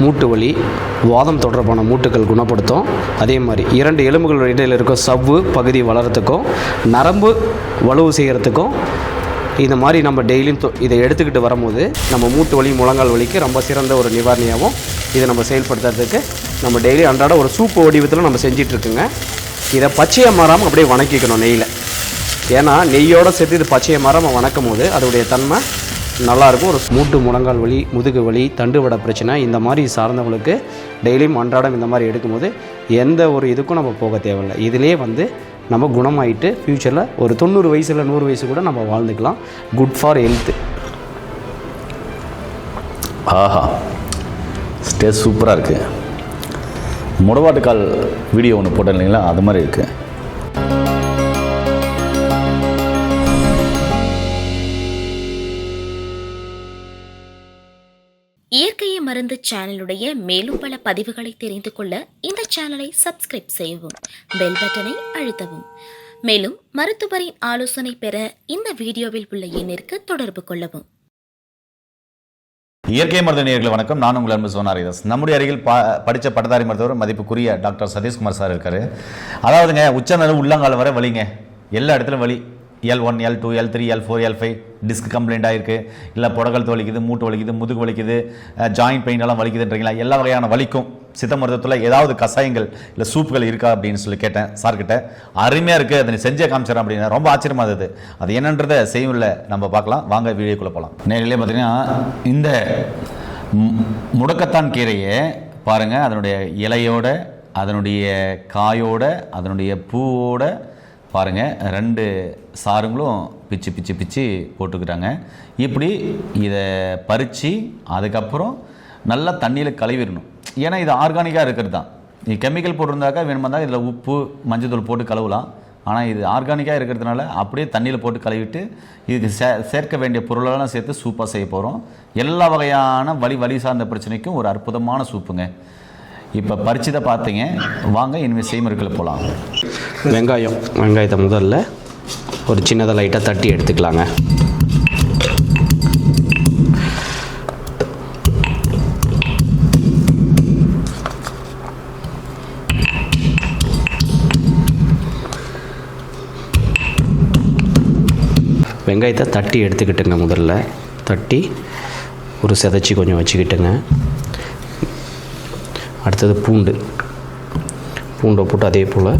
மூட்டு வலி வாதம் தொடர்பான மூட்டுகள் குணப்படுத்தும். அதே மாதிரி இரண்டு எலும்புகள் இடையில் இருக்க சவ்வு பகுதி வளரத்துக்கும் நரம்பு வலுவு செய்கிறதுக்கும் இந்த மாதிரி நம்ம டெய்லியும் தொ- இதை எடுத்துக்கிட்டு வரும்போது நம்ம மூட்டு வலி முழங்கால் வலிக்கு ரொம்ப சிறந்த ஒரு நிவாரணியாகவும் இதை நம்ம செயல்படுத்துறதுக்கு நம்ம டெய்லி அன்றாட ஒரு சூப்பு வடிவத்தில் நம்ம செஞ்சிட்ருக்குங்க. இதை பச்சையை மாறாமல் அப்படியே வணக்கிக்கணும் நெய்யில். ஏன்னா நெய்யோடு சேர்த்து இது பச்சையை மாறாமல் வணக்கும் போது அதோடைய தன்மை நல்லாயிருக்கும். ஒரு மூட்டு முழங்கால் வலி முதுகு வலி தண்டுவட பிரச்சனை இந்த மாதிரி சார்ந்தவங்களுக்கு டெய்லியும் அன்றாடம் இந்த மாதிரி எடுக்கும்போது எந்த ஒரு இதுக்கும் நம்ம போக தேவையில்லை. இதிலே வந்து நம்ம குணமாயிட்டு ஃப்யூச்சரில் ஒரு தொண்ணூறு வயசில் நூறு வயசு கூட நம்ம வாழ்ந்துக்கலாம். குட் ஃபார் ஹெல்த்து ஆஹா. டேஸ்ட் சூப்பராக இருக்குது முடவாட்டுக்கால் வீடியோ ஒன்று போட்டேன் இல்லைங்களா அது மாதிரி இருக்குது இயற்கையை மருந்து சேனலுடைய மேலும் பல பதிவுகளை தெரிந்து கொள்ள இந்த சேனலை சப்ஸ்கிரைப் செய்யவும் பெல் பட்டனை அழுத்தவும். மேலும் மருத்துவரின் ஆலோசனை பெற இந்த வீடியோவில் உள்ள எண்ணிற்கு தொடர்பு கொள்ளவும். இயற்கை மருத்துவ நேயர்களே வணக்கம். நான் உங்கள் அன்பு சோனாரிதாஸ் நம்முடைய அருகில் படித்த பட்டதாரி மருத்துவர் மதிப்புக்குரிய டாக்டர் சதீஷ்குமார் சார் இருக்காரு. அதாவதுங்க உச்சநல உள்ளங்கால வர வலிங்க. எல்லா இடத்துலையும் வலி. L one L two L three L four L five disc complaint ஆயிருக்கு. இல்லை புடகல் வலிக்குது மூட்டு வலிக்குது முதுகு வலிக்குது ஜாயிண்ட் பெயினெல்லாம் வலிக்குதுன்றீங்களா? எல்லா வகையான வலிக்கும். சித்த மருத்துவத்தில் ஏதாவது கஷாயங்கள் இல்லை சூப்புகள் இருக்கா அப்படின்னு சொல்லி கேட்டேன் சார்கிட்ட. அருமையாக இருக்குது அதை நீ செஞ்சே காமிச்சிடறேன் அப்படின்னு. ரொம்ப ஆச்சரியமாக இருந்தது. அது என்னன்றதை செய்யும்ல நம்ம பார்க்கலாம். வாங்க வீடியோக்குள்ளே போகலாம் நேரிலே பார்த்தீங்கன்னா இந்த மு- முடக்கத்தான் கீரையை பாருங்கள் அதனுடைய இலையோட அதனுடைய காயோட அதனுடைய பூவோட பாருங்கள் ரெண்டு சாருங்களும் பிச்சு பிச்சு பிச்சு போட்டுக்கிறாங்க இப்படி இதை பறித்து அதுக்கப்புறம் நல்லா தண்ணியில் கழுவிடணும். ஏன்னா இது ஆர்கானிக்காக இருக்கிறது தான் இது கெமிக்கல் போட்டிருந்தாக்கா வேணுமா இதில் உப்பு மஞ்சள் போட்டு கழுவலாம். ஆனால் இது ஆர்கானிக்காக இருக்கிறதுனால அப்படியே தண்ணியில் போட்டு கழுவிட்டு இதுக்கு சே சேர்க்க வேண்டிய பொருளெல்லாம் சேர்த்து சூப்பாக செய்ய போகிறோம் எல்லா வகையான வலி வலி சார்ந்த பிரச்சனைக்கும் ஒரு அற்புதமான சூப்புங்க. இப்போ பறிச்சதை பார்த்தீங்க. வாங்க இனிமேல் செய்முறைகளை போகலாம். வெங்காயம் வெங்காயத்தை முதல்ல ஒரு சின்னதாக லைட்டாக தட்டி எடுத்துக்கலாங்க. வெங்காயத்தை தட்டி எடுத்துக்கிட்டுங்க முதல்ல. தட்டி ஒரு செதைச்சி கொஞ்சம் வச்சுக்கிட்டுங்க. அடுத்தது பூண்டு. பூண்டை போட்டு அதே போல்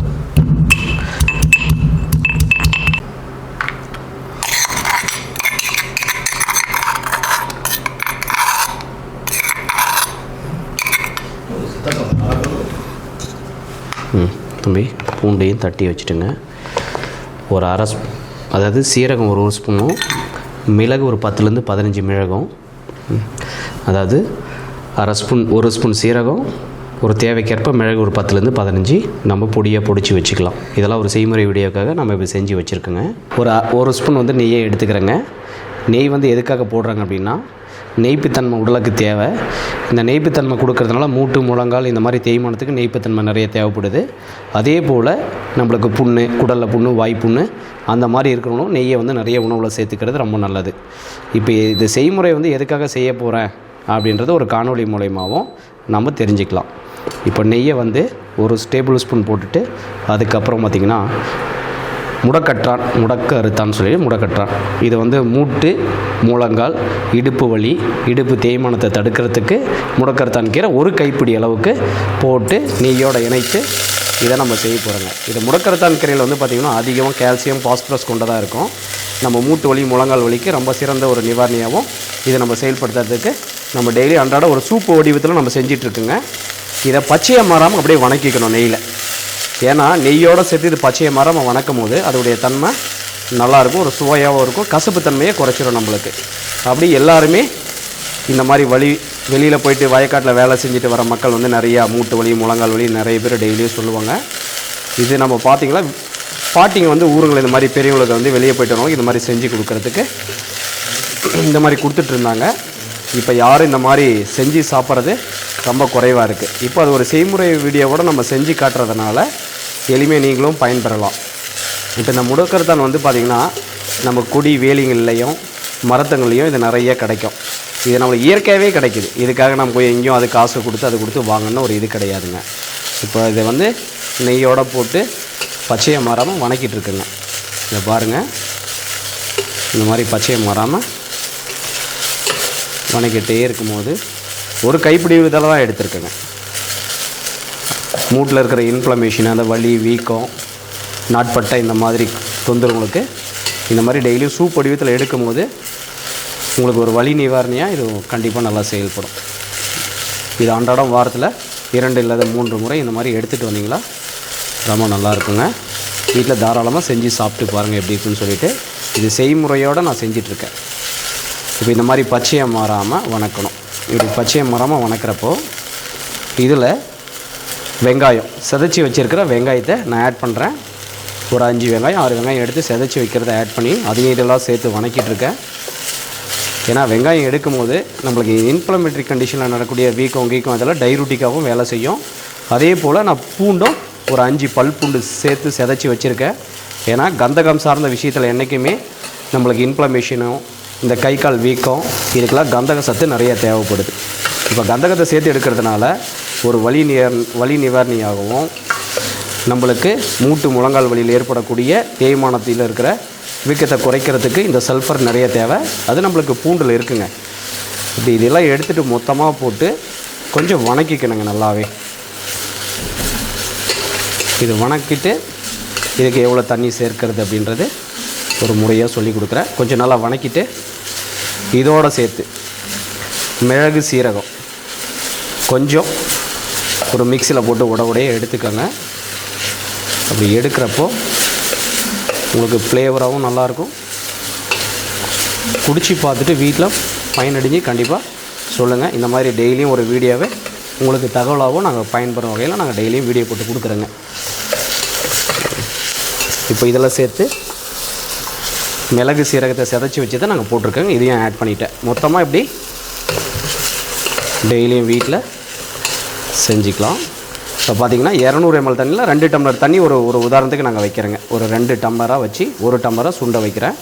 ம் பூண்டையும் தட்டி வச்சுட்டுங்க. ஒரு அரை அதாவது சீரகம் ஒரு ஒரு ஸ்பூனும் மிளகு ஒரு பத்துலேருந்து பதினஞ்சு மிளகும். அதாவது அரை ஸ்பூன் ஒரு ஸ்பூன் சீரகம் ஒரு தேவைக்கேற்ப மிளகு ஒரு பத்துலேருந்து பதினஞ்சு நம்ம பொடியாக பொடிச்சு வச்சுக்கலாம். இதெல்லாம் ஒரு செய்முறை வீடியோக்காக நம்ம இப்போ செஞ்சு வச்சுருக்கோங்க. ஒரு அ- ஒரு ஸ்பூன் வந்து நெய்யை எடுத்துக்கிறேங்க. நெய் வந்து எதுக்காக போடுறாங்க அப்படின்னா நெய்ப்புத்தன்மை உடலுக்கு தேவை. இந்த நெய்ப்புத்தன்மை கொடுக்கறதுனால மூட்டு முழங்கால் இந்த மாதிரி தேய்மானத்துக்கு நெய்ப்புத்தன்மை நிறைய தேவைப்படுது. அதே போல் நம்மளுக்கு புண்ணு குடலில் புண்ணு வாய் புண்ணு அந்த மாதிரி இருக்கிறவங்களும் நெய்யை வந்து நிறைய உணவில் சேர்த்துக்கிறது ரொம்ப நல்லது. இப்போ இது செய்முறை வந்து எதுக்காக செய்ய போகிறேன் அப்படின்றது ஒரு காணொளி மூலயமாவும் நம்ம தெரிஞ்சுக்கலாம். இப்போ நெய்யை வந்து ஒரு டேபிள் ஸ்பூன் போட்டுட்டு அதுக்கப்புறம் பார்த்திங்கன்னா முடக்கற்றான் முடக்க அறுத்தான்னு சொல்லி முடக்கற்றான். இது வந்து மூட்டு முழங்கால் இடுப்பு வலி இடுப்பு தேய்மானத்தை தடுக்கிறதுக்கு முடக்கரத்தான் கீரை ஒரு கைப்பிடி அளவுக்கு போட்டு நெய்யோடு இணைத்து இதை நம்ம செய்ய போகிறோங்க இது முடக்கரத்தான் கீரையில் வந்து பார்த்திங்கன்னா அதிகமாக கால்சியம் பாஸ்பரஸ் கொண்டதாக இருக்கும். நம்ம மூட்டு வலி முழங்கால் வலிக்கு ரொம்ப சிறந்த ஒரு நிவாரணியாகவும் இதை நம்ம செயல்படுத்துறதுக்கு நம்ம டெய்லி அன்றாட ஒரு சூப்பு வடிவத்தில் நம்ம செஞ்சிட்ருக்குங்க. இதை பச்சையாக மாறாமல் அப்படியே வணக்கிக்கணும் நெய்யில். ஏன்னா நெய்யோடு சேர்த்து இது பச்சையை மரம் வணக்கும் போது அதோடைய தன்மை நல்லாயிருக்கும் ஒரு சுவையாகவும் இருக்கும் கசப்பு தன்மையை குறைச்சிரும் நம்மளுக்கு. அப்படி எல்லாருமே இந்த மாதிரி வழி வெளியில் போயிட்டு வயக்காட்டில் வேலை செஞ்சுட்டு வர மக்கள் வந்து நிறையா மூட்டு வலி முழங்கால் வலி நிறைய பேர் டெய்லியும் சொல்லுவாங்க. இது நம்ம பார்த்திங்கன்னா பாட்டிங்க வந்து ஊருங்களை இந்த மாதிரி பெரியவங்களுக்கு வந்து வெளியே போயிட்டு வரவங்க இந்த மாதிரி செஞ்சு கொடுக்கறதுக்கு இந்த மாதிரி கொடுத்துட்ருந்தாங்க இப்போ யாரும் இந்த மாதிரி செஞ்சு சாப்பிட்றது ரொம்ப குறைவாக இருக்குது இப்போ அது ஒரு செய்முறை வீடியோவோட நம்ம செஞ்சு காட்டுறதுனால எளிமையை நீங்களும் பயன்பெறலாம். இப்போ இந்த முடக்கரத்தான் வந்து பார்த்திங்கன்னா நம்ம கொடி வேலிங்கள்லையும் மரத்தங்கள்லையும் இது நிறைய கிடைக்கும். இது நம்மளுக்கு இயற்கையாகவே கிடைக்குது. இதுக்காக நம்ம போய் எங்கேயும் அது காசு கொடுத்து அது கொடுத்து வாங்கணும்னு ஒரு இது கிடையாதுங்க. இப்போ இதை வந்து நெய்யோடு போட்டு பச்சையை மாறாமல் வணக்கிட்டு இருக்குங்க. இதை பாருங்கள் இந்த மாதிரி பச்சையை மாறாமல் வணக்கிட்டே இருக்கும்போது ஒரு கைப்பிடி இதில் தான் எடுத்திருக்கேங்க. மூட்டில் இருக்கிற இன்ஃப்ளமேஷன் அந்த வலி வீக்கம் நாட்பட்டை இந்த மாதிரி தொந்தரவுங்களுக்கு இந்த மாதிரி டெய்லியும் சூப் வடிவத்தில் எடுக்கும்போது உங்களுக்கு ஒரு வழி நிவாரணியாக இது கண்டிப்பாக நல்லா செயல்படும். இது அன்றாடம் வாரத்தில் இரண்டு இல்லாத மூன்று முறை இந்த மாதிரி எடுத்துகிட்டு வந்தீங்களா? ரொம்ப நல்லா இருக்குங்க. வீட்டில் தாராளமாக செஞ்சு சாப்பிட்டு பாருங்கள் எப்படி இருக்குன்னு சொல்லிட்டு இது செய்முறையோடு நான் செஞ்சிட்ருக்கேன். இப்போ இந்த மாதிரி பச்சையை மாறாமல் வணக்கணும். இப்படி பச்சையை மாறாமல் வணக்கிறப்போ இதில் வெங்காயம் செதைச்சி வச்சுருக்கிற வெங்காயத்தை நான் ஆட் பண்ணுறேன் ஒரு அஞ்சு வெங்காயம் ஆறு வெங்காயம் எடுத்து செதைச்சி வைக்கிறத ஆட் பண்ணி அதையும் இதெல்லாம் சேர்த்து வணக்கிட்டுருக்கேன் ஏன்னா வெங்காயம் எடுக்கும்போது நம்மளுக்கு இன்ஃப்ளமேட்டரி கண்டிஷனில் நடக்கக்கூடிய வீக்கம் கீக்கம் அதெல்லாம் டைரூட்டிக்காகவும் வேலை செய்யும். அதே போல் நான் பூண்டும் ஒரு அஞ்சு பல் பூண்டு சேர்த்து செதைச்சி வச்சுருக்கேன். ஏன்னா கந்தகம் சார்ந்த விஷயத்தில் என்றைக்குமே நம்மளுக்கு இன்ஃப்ளமேஷனும் இந்த கை கால் வீக்கம் இதுக்கெல்லாம் கந்தக சத்து நிறைய தேவைப்படுது. இப்போ கந்தகத்தை சேர்த்து எடுக்கிறதுனால ஒரு வலி நிவார் வலி நிவாரணியாகவும் நம்மளுக்கு மூட்டு முழங்கால் வழியில் ஏற்படக்கூடிய தேய்மானத்தில் இருக்கிற வீக்கத்தை குறைக்கிறதுக்கு இந்த சல்ஃபர் நிறைய தேவை. அது நம்மளுக்கு பூண்டில் இருக்குங்க. இப்படி இதெல்லாம் எடுத்துகிட்டு மொத்தமாக போட்டு கொஞ்சம் வணக்கிக்கணுங்க நல்லாவே. இது வணக்கிட்டு இதுக்கு எவ்வளோ தண்ணி சேர்க்கிறது அப்படின்றது ஒரு முறையாக சொல்லி கொடுக்குறேன். கொஞ்சம் நல்லா வணக்கிட்டு இதோடு சேர்த்து மிளகு சீரகம் கொஞ்சம் ஒரு மிக்சியில் போட்டு உட உடைய எடுத்துக்கோங்க. அப்படி எடுக்கிறப்போ உங்களுக்கு ஃப்ளேவராகவும் நல்லாயிருக்கும். குடிச்சு பார்த்துட்டு வீட்டில் பயனடைஞ்சு கண்டிப்பாக சொல்லுங்கள் இந்த மாதிரி டெய்லியும் ஒரு வீடியோவை உங்களுக்கு தகவலாகவும் நாங்கள் பயன்பெறும் வகையில் நாங்கள் டெய்லியும் வீடியோ போட்டு கொடுக்குறோங்க. இப்போ இதெல்லாம் சேர்த்து மிளகு சீரகத்தை செதைச்சி வச்சு தான் நாங்கள் போட்டிருக்கோங்க. இதையும் ஆட் பண்ணிட்டேன். மொத்தமாக இப்படி டெய்லியும் வீட்டில் செஞ்சுக்கலாம். இப்போ பார்த்தீங்கன்னா இரநூறு எம்எல் தண்ணியில் ரெண்டு டம்ளர் தண்ணி ஒரு ஒரு உதாரணத்துக்கு நாங்கள் வைக்கிறேங்க. ஒரு ரெண்டு டம்ளராக வச்சு ஒரு டம்ளராக சுண்டை வைக்கிறேன்.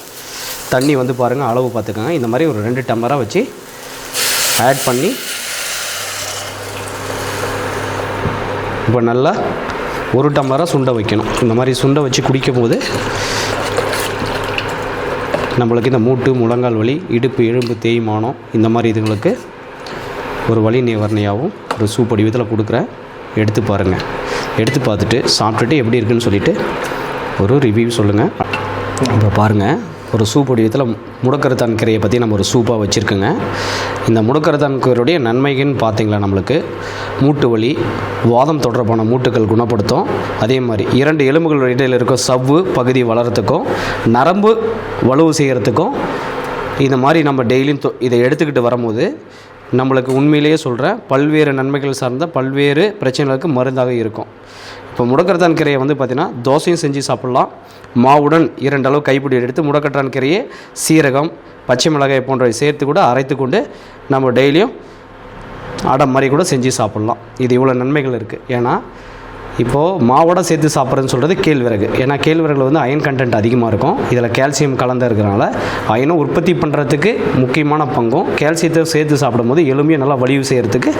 தண்ணி வந்து பாருங்கள் அளவு பார்த்துக்கோங்க. இந்த மாதிரி ஒரு ரெண்டு டம்ளராக வச்சு ஆட் பண்ணி இப்போ நல்லா ஒரு டம்ளராக சுண்டை வைக்கணும். இந்த மாதிரி சுண்டை வச்சு குடிக்கும் போது நம்மளுக்கு இந்த மூட்டு முழங்கால் வலி இடுப்பு எலும்பு தேய்மானம் இந்த மாதிரி இதுங்களுக்கு ஒரு வழி நிவாரணியாகவும் ஒரு சூப்படி விதத்தில் கொடுக்குறேன். எடுத்து பாருங்கள் எடுத்து பார்த்துட்டு சாப்பிட்டுட்டு எப்படி இருக்குன்னு சொல்லிவிட்டு ஒரு ரிவ்யூ சொல்லுங்கள் இப்போ பாருங்கள் ஒரு சூப் வடிவத்தில் முடக்கரத்தான் கீரையை பற்றி நம்ம ஒரு சூப்பாக வச்சுருக்கோங்க. இந்த முடக்கரத்தான் கீரையுடைய நன்மைகள்னு பார்த்தீங்களா நம்மளுக்கு? மூட்டு வலி வாதம் தொடர்பான மூட்டுகள் குணப்படுத்தும். அதே மாதிரி இரண்டு எலும்புகள் இடையில் இருக்க சவ்வு பகுதி வளர்கிறதுக்கும் நரம்பு வலுவு செய்கிறதுக்கும் இந்த மாதிரி நம்ம டெய்லியும் தொ- இதை எடுத்துக்கிட்டு வரும்போது நம்மளுக்கு உண்மையிலேயே சொல்கிறேன் பல்வேறு நன்மைகள் சார்ந்த பல்வேறு பிரச்சனைகளுக்கு மருந்தாக இருக்கும். இப்போ முடக்கரத்தான் கீரையை வந்து பார்த்திங்கன்னா தோசையும் செஞ்சு சாப்பிட்லாம். மாவுடன் இரண்டு அளவு கைப்பிடி எடுத்து முடக்கட்டான் கீரையை சீரகம் பச்சை மிளகாய் போன்றவை சேர்த்து கூட அரைத்து கொண்டு நம்ம டெய்லியும் அடை மாதிரி கூட செஞ்சு சாப்பிட்லாம். இது இவ்வளோ நன்மைகள் இருக்குது ஏன்னா இப்போது மாவோட சேர்த்து சாப்பிட்றதுன்னு சொல்கிறது கேழ்வரகு ஏன்னா கேழ்வரகுல வந்து அயன் கண்டென்ட் அதிகமாக இருக்கும். இதில் கால்சியம் கலந்து இருக்கிறனால அயனை உற்பத்தி பண்ணுறதுக்கு முக்கியமான பங்கும். கால்சியத்தை சேர்த்து சாப்பிடும்போது எலும்பையும் நல்லா வலிவு செய்கிறதுக்கு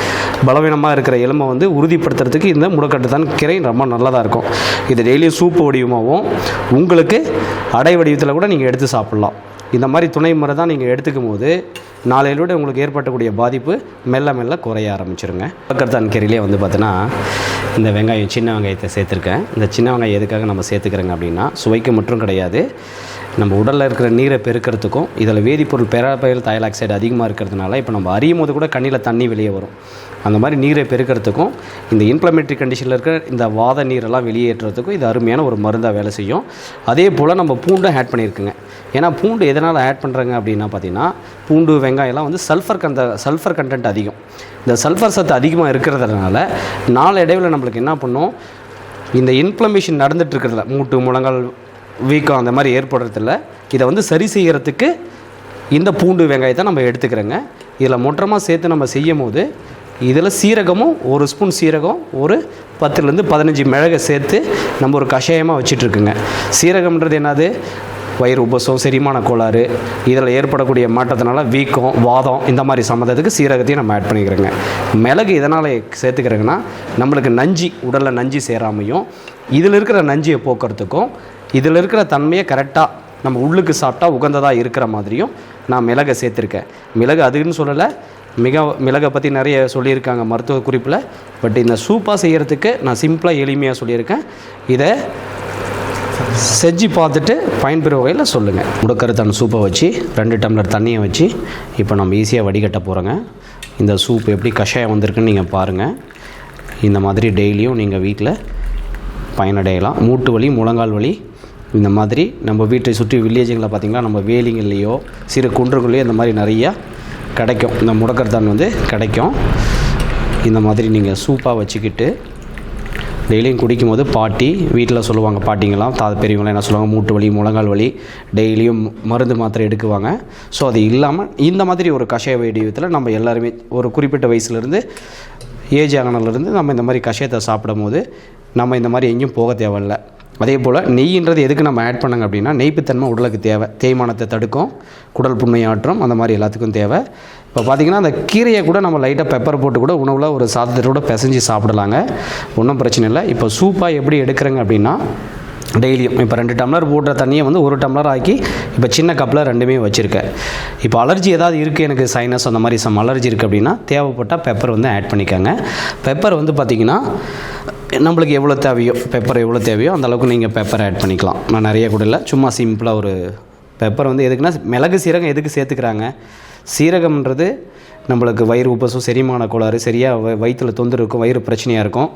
பலவீனமாக இருக்கிற எலும்பை வந்து உறுதிப்படுத்துறதுக்கு இந்த முடக்கட்டு தான் கீரை ரொம்ப நல்லதாக இருக்கும். இது டெய்லியும் சூப்பு வடிவமாகவும் உங்களுக்கு அடை வடிவத்தில் கூட நீங்கள் எடுத்து சாப்பிட்லாம். இந்த மாதிரி துணை முறை தான் நீங்கள் எடுத்துக்கும் போது நாளையிலோட உங்களுக்கு ஏற்பட்டக்கூடிய பாதிப்பு மெல்ல மெல்ல குறைய ஆரம்பிச்சிருங்க. பக்கத்தான் கீரையிலே வந்து பார்த்தோன்னா இந்த வெங்காயம் சின்ன வெங்காயத்தை சேர்த்துருக்கேன். இந்த சின்ன வெங்காயம் எதுக்காக நம்ம சேர்த்துக்கிறோங்க அப்படின்னா சுவைக்கு மட்டும் கிடையாது. நம்ம உடலில் இருக்கிற நீரை பெருக்கிறதுக்கும் இதில் வேதிப்பொருள் பெராபயல் தயலாக்சைடு அதிகமாக இருக்கிறதுனால இப்போ நம்ம அறியும் போது கூட கண்ணில் தண்ணி வெளியே வரும். அந்த மாதிரி நீரை பெருக்கிறதுக்கும் இந்த இன்ஃப்ளமேட்ரி கண்டிஷனில் இருக்கிற இந்த வாத நீரெல்லாம் வெளியேற்றுறதுக்கும் இது அருமையான ஒரு மருந்தாக வேலை செய்யும். அதே போல் நம்ம பூண்டும் ஆட் பண்ணியிருக்குங்க. ஏன்னா பூண்டு எதனால் ஆட் பண்ணுறாங்க அப்படின்னா பார்த்தீங்கன்னா பூண்டு வெங்காயம்லாம் வந்து சல்ஃபர் கந்த சல்ஃபர் கண்டென்ட் அதிகம். இந்த சல்ஃபர் சத்து அதிகமாக இருக்கிறதுனால நாளடைவில் நம்மளுக்கு என்ன பண்ணும்? இந்த இன்ஃப்ளமேஷன் நடந்துட்டு இருக்கிறதுல மூட்டு முழங்கால் வீக்கம் அந்த மாதிரி ஏற்படுறதில்ல இதை வந்து சரி செய்கிறதுக்கு இந்த பூண்டு வெங்காயத்தை நம்ம எடுத்துக்கிறோங்க. இதில் மொற்றமாக சேர்த்து நம்ம செய்யும் போது இதில் சீரகமும் ஒரு ஸ்பூன் சீரகம் ஒரு பத்துலேருந்து பதினஞ்சு மிளகை சேர்த்து நம்ம ஒரு கஷாயமாக வச்சுட்ருக்குங்க சீரகம்ன்றது என்னது? வயிறு உபசம் செரிமான கோளாறு இதில் ஏற்படக்கூடிய மாற்றத்தினால வீக்கம் வாதம் இந்த மாதிரி சம்மந்தத்துக்கு சீரகத்தையும் நம்ம ஆட் பண்ணிக்கிறோங்க. மிளகு இதனால் சேர்த்துக்கிறோங்கன்னா நம்மளுக்கு நஞ்சி உடலில் நஞ்சி சேராமையும் இதில் இருக்கிற நஞ்சியை போக்குறதுக்கும் இதில் இருக்கிற தன்மையை கரெக்டாக நம்ம உள்ளுக்கு சாப்பிட்டா உகந்ததாக இருக்கிற மாதிரியும் நான் மிளகை சேர்த்துருக்கேன். மிளகு அதுன்னு சொல்லலை மிக மிளகை பற்றி நிறைய சொல்லியிருக்காங்க மருத்துவ குறிப்பில் பட் இந்த சூப்பாக செய்கிறதுக்கு நான் சிம்பிளாக எளிமையாக சொல்லியிருக்கேன். இதை செஞ்சு பார்த்துட்டு பயன்பெறும் வகையில் சொல்லுங்கள் முடக்கருத்தான சூப்பை வச்சு ரெண்டு டம்ளர் தண்ணியை வச்சு இப்போ நம்ம ஈஸியாக வடிகட்ட போகிறோங்க இந்த சூப் எப்படி கஷாயம் வந்திருக்குன்னு நீங்கள் பாருங்கள் இந்த மாதிரி டெய்லியும் நீங்கள் வீட்டில் பயனடையலாம். மூட்டு வலி முழங்கால் வலி இந்த மாதிரி நம்ம வீட்டை சுற்றி வில்லேஜுங்களில் பார்த்திங்கன்னா நம்ம வேலிங்கள்லேயோ சிறு குன்றுகள்லையோ இந்த மாதிரி நிறையா கிடைக்கும். இந்த முடக்கர்தான் வந்து கிடைக்கும். இந்த மாதிரி நீங்கள் சூப்பாக வச்சுக்கிட்டு டெய்லியும் குடிக்கும் போது பாட்டி வீட்டில் சொல்லுவாங்க பாட்டிங்களாம் தா பெரியவங்களாம் என்ன சொல்லுவாங்க மூட்டு வலி முழங்கால் வலி டெய்லியும் மருந்து மாத்திரை எடுக்குவாங்க. ஸோ அது இல்லாமல் இந்த மாதிரி ஒரு கஷாய வடிவத்தில் நம்ம எல்லாருமே ஒரு குறிப்பிட்ட வயசுலேருந்து ஏஜ் ஆனதுலேருந்து நம்ம இந்த மாதிரி கஷாயத்தை சாப்பிடும் போது நம்ம இந்த மாதிரி எங்கேயும் போக தேவையில்ல. அதே போல் நெய்ன்றது எதுக்கு நம்ம ஆட் பண்ணுங்க அப்படின்னா நெய்ப்புத்தன்மை உடலுக்கு தேவை. தேய்மானத்தை தடுக்கும் குடல் புண்ணையாற்றும் அந்த மாதிரி எல்லாத்துக்கும் தேவை. இப்போ பார்த்திங்கன்னா அந்த கீரையை கூட நம்ம லைட்டாக பெப்பர் போட்டு கூட உணவில் ஒரு சாதத்தை கூட பிசைஞ்சு சாப்பிடலாங்க. ஒன்றும் பிரச்சனை இல்லை. இப்போ சூப்பாக எப்படி எடுக்கிறேங்க அப்படின்னா டெய்லியும் இப்போ ரெண்டு டம்ளர் போடுற தண்ணியை வந்து ஒரு டம்ளர் ஆக்கி இப்போ சின்ன கப்பில் ரெண்டுமே வச்சுருக்கேன். இப்போ அலர்ஜி ஏதாவது இருக்குது எனக்கு சைனஸ் அந்த மாதிரி சம் அலர்ஜி இருக்குது அப்படின்னா தேவைப்பட்டால் பெப்பர் வந்து ஆட் பண்ணிக்கோங்க. பெப்பர் வந்து பார்த்திங்கன்னா நம்மளுக்கு எவ்வளோ தேவையோ பெப்பர் எவ்வளோ தேவையோ அந்த அளவுக்கு நீங்கள் பெப்பர் ஆட் பண்ணிக்கலாம். நான் நிறைய கூட இல்லை சும்மா சிம்பிளாக ஒரு பெப்பர் வந்து எதுக்குன்னா மிளகு சீரகம் எதுக்கு சேர்த்துக்கிறாங்க? சீரகம்ன்றது நம்மளுக்கு வயிறு உப்பசம் செரிமான கோளாறு சரியாக வயிற்றில் தொந்தரவு இருக்கும் வயிறு பிரச்சனையாக இருக்கும்.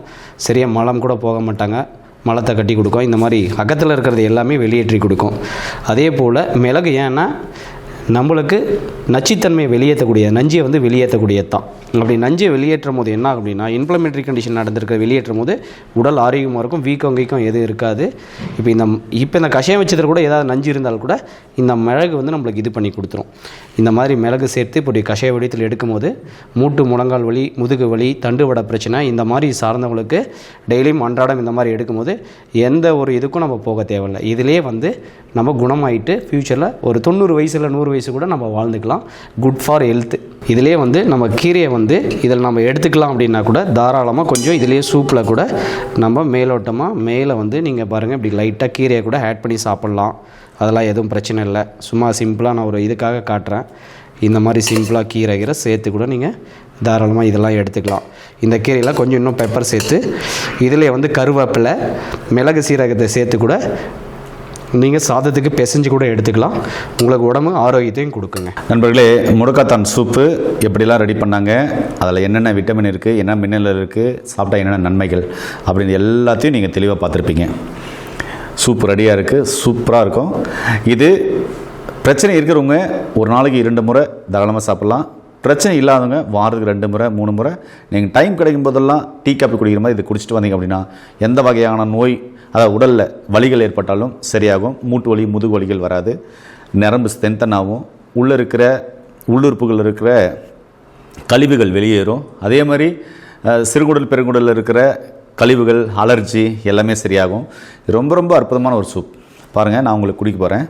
சரியாக மலம் கூட போக மாட்டாங்க. மலத்தை கட்டி கொடுக்கும். இந்த மாதிரி அகத்தில் இருக்கிறது எல்லாமே வெளியேற்றி கொடுக்கும். அதே போல் மிளகு ஏன்னா நம்மளுக்கு நச்சுத்தன்மையை வெளியேற்றக்கூடிய நஞ்சியை வந்து வெளியேற்றக்கூடியது தான் அப்படி நஞ்சை வெளியேற்றும் போது என்ன அப்படின்னா இன்ஃப்ளமேட்டரி கண்டிஷன் நடந்திருக்க வெளியேற்றும் போது உடல் ஆரோக்கியமாக இருக்கும் வீக்கம் வீக்கம் எதுவும் இருக்காது. இப்போ இந்த இப்போ இந்த கஷாயம் வச்சதில் கூட ஏதாவது நஞ்சு இருந்தால் கூட இந்த மிளகு வந்து நம்மளுக்கு இது பண்ணி கொடுத்துரும். இந்த மாதிரி மிளகு சேர்த்து இப்படி கஷாய வடிவத்தில் எடுக்கும்போது மூட்டு முழங்கால் வலி முதுகு வலி தண்டுவட பிரச்சனை இந்த மாதிரி சார்ந்தவங்களுக்கு டெய்லியும் அன்றாடம் இந்த மாதிரி எடுக்கும்போது எந்த ஒரு இதுக்கும் நம்ம போக தேவையில்லை. இதிலே வந்து நம்ம குணமாயிட்டு ஃப்யூச்சரில் ஒரு தொண்ணூறு வயசில் நூறு வயசு கூட நம்ம வாழ்ந்துக்கலாம். குட் ஃபார் ஹெல்த் இதிலே வந்து நம்ம கீரையை வந்து இதில் நம்ம எடுத்துக்கலாம் அப்படின்னா கூட தாராளமாக கொஞ்சம் இதிலே சூப்பில் கூட நம்ம மேலோட்டமாக மேலே வந்து நீங்கள் பாருங்கள் இப்படி லைட்டாக கீரையை கூட ஆட் பண்ணி சாப்பிட்லாம். அதெல்லாம் எதுவும் பிரச்சனை இல்லை. சும்மா சிம்பிளாக நான் ஒரு இதுக்காக காட்டுறேன். இந்த மாதிரி சிம்பிளாக கீரை கீரை சேர்த்து கூட நீங்கள் தாராளமாக இதெல்லாம் எடுத்துக்கலாம். இந்த கீரையில் கொஞ்சம் இன்னும் பெப்பர் சேர்த்து இதில் வந்து கருவேப்பிலை மிளகு சீரகத்தை சேர்த்து கூட நீங்கள் சாதத்துக்கு பிசைஞ்சு கூட எடுத்துக்கலாம். உங்களுக்கு உடம்பு ஆரோக்கியத்தையும் கொடுக்குங்க. நண்பர்களே முடக்காத்தான் சூப்பு எப்படிலாம் ரெடி பண்ணாங்க? அதில் என்னென்ன விட்டமின் இருக்குது என்ன மின்னல் இருக்குது சாப்பிட்டா என்னென்ன நன்மைகள் அப்படின்னு எல்லாத்தையும் நீங்கள் தெளிவாக பார்த்துருப்பீங்க. சூப் ரெடியாக இருக்குது சூப்பராக இருக்கும். இது பிரச்சனை இருக்கிறவங்க ஒரு நாளைக்கு இரண்டு முறை தாராளமாக சாப்பிட்லாம். பிரச்சனை இல்லாதவங்க வாரத்துக்கு ரெண்டு முறை மூணு முறை. நீங்கள் டைம் கிடைக்கும் போதெல்லாம் டீ காப்பி குடிக்கிற மாதிரி இது குடிச்சிட்டு வந்தீங்க அப்படின்னா எந்த வகையான நோய் அதாவது உடலில் வலிகள் ஏற்பட்டாலும் சரியாகும். மூட்டு வலி முதுகு வலிகள் வராது. நரம்பு ஸ்ட்ரென்தன் ஆகும். உள்ளே இருக்கிற உள்ளுறுப்புகள் இருக்கிற கழிவுகள் வெளியேறும். அதே மாதிரி சிறுகுடல் பெருங்குடலில் இருக்கிற கழிவுகள் அலர்ஜி எல்லாமே சரியாகும். ரொம்ப ரொம்ப அற்புதமான ஒரு சூப் பாருங்கள் நான் உங்களுக்கு குடிக்க போகிறேன்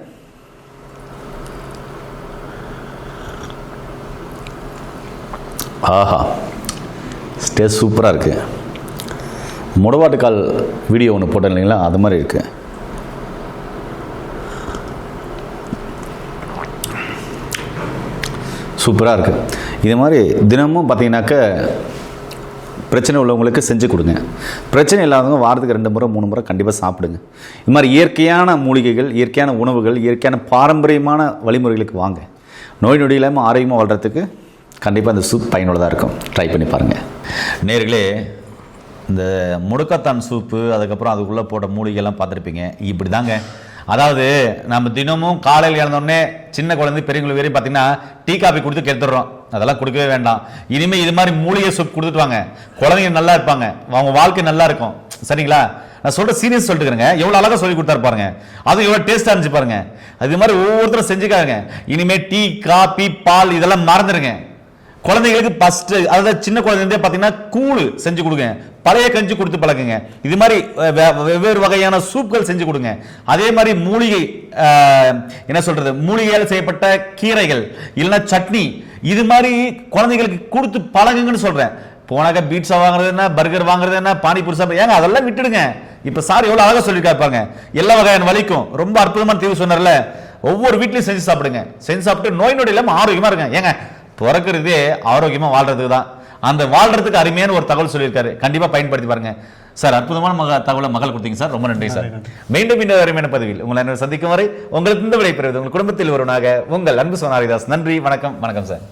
ஆஹா. ஸ்டேஜ் சூப்பராக இருக்குது முடவாட்டுக்கால் வீடியோ ஒன்று போட்டேன் இல்லைங்களா? அது மாதிரி இருக்குது சூப்பராக இருக்குது இது மாதிரி தினமும் பார்த்தீங்கன்னாக்க பிரச்சனை உள்ளவங்களுக்கு செஞ்சு கொடுங்க. பிரச்சனை இல்லாதவங்க வாரத்துக்கு ரெண்டு முறை மூணு முறை கண்டிப்பாக சாப்பிடுங்க. இது மாதிரி இயற்கையான மூலிகைகள் இயற்கையான உணவுகள் இயற்கையான பாரம்பரியமான வழிமுறைகளுக்கு வாங்க. நோய் நொடி இல்லாமல் ஆரோக்கியமாக வாழ்கிறதுக்கு கண்டிப்பாக இந்த சூப் பயனுள்ளதாக இருக்கும். ட்ரை பண்ணி பாருங்கள் நேர்களே இந்த முடுக்கத்தான் சூப்பு அதுக்கப்புறம் அதுக்குள்ளே போட்ட மூலிகைலாம் பார்த்துருப்பீங்க. இப்படி தாங்க அதாவது நம்ம தினமும் காலையில் இறந்தோடனே சின்ன குழந்தை பெரியவங்களுக்கு வரையும் பார்த்தீங்கன்னா டீ காஃபி கொடுத்து கெடுத்துடுறோம். அதெல்லாம் கொடுக்கவே வேண்டாம். இனிமேல் இது மாதிரி மூலிகை சூப் கொடுத்துட்டு வாங்க. குழந்தைங்க நல்லா இருப்பாங்க. அவங்க வாழ்க்கை நல்லா இருக்கும். சரிங்களா? நான் சொல்கிற சீரியஸ் சொல்லிட்டுருங்க எவ்வளோ அழகாக சொல்லி கொடுத்தாரு பாருங்க. அதுவும் எவ்வளோ டேஸ்ட்டாக இருந்துச்சு பாருங்க. அது மாதிரி ஒவ்வொருத்தரும் செஞ்சுக்காருங்க இனிமேல் டீ காபி பால் இதெல்லாம் மறந்துடுங்க. குழந்தைகளுக்கு ஃபர்ஸ்ட் அதாவது சின்ன குழந்தைங்க பார்த்தீங்கன்னா கூழ் செஞ்சு கொடுங்க. பழைய கஞ்சி கொடுத்து பழக்குங்க. இது மாதிரி வெவ்வேறு வகையான சூப்கள் செஞ்சு கொடுங்க. அதே மாதிரி மூலிகை என்ன சொல்றது மூலிகையால் செய்யப்பட்ட கீரைகள் இல்லைன்னா சட்னி இது மாதிரி குழந்தைகளுக்கு கொடுத்து பழகுங்கன்னு சொல்றேன். போனாக்க பீட்சா வாங்குறது என்ன பர்கர் வாங்குறது என்ன பானிபூரி சாப்பிட ஏங்க அதெல்லாம் விட்டுடுங்க. இப்போ சார் எவ்வளோ அழகாக சொல்லியிருக்காரு பாருங்க. எல்லா வகையான வலிக்கும். ரொம்ப அற்புதமான தீர்வு சொன்னார்ல. ஒவ்வொரு வீட்லையும் செஞ்சு சாப்பிடுங்க. செஞ்சு சாப்பிட்டு நோய் நொடி இல்லாமல் ஆரோக்கியமாக இருங்க. ஏங்க பிறக்கிறதே ஆரோக்கியமா வாழ்றதுக்கு தான். அந்த வாழ்றதுக்கு அருமையான ஒரு தகவல் சொல்லியிருக்காரு. கண்டிப்பா பயன்படுத்தி பாருங்க. சார் அற்புதமான மக தகவலை மகள் கொடுத்தீங்க சார். ரொம்ப நன்றி சார். மீண்டும் இந்த அருமையான பதிவில் உங்களை அனைவரும் சந்திக்கும் வரை உங்களுக்கு இந்த விடை பெறுவது உங்கள் குடும்பத்தில் ஒருவனாக உங்கள் அன்பு சோனாரிதாஸ். நன்றி வணக்கம் வணக்கம் சார்.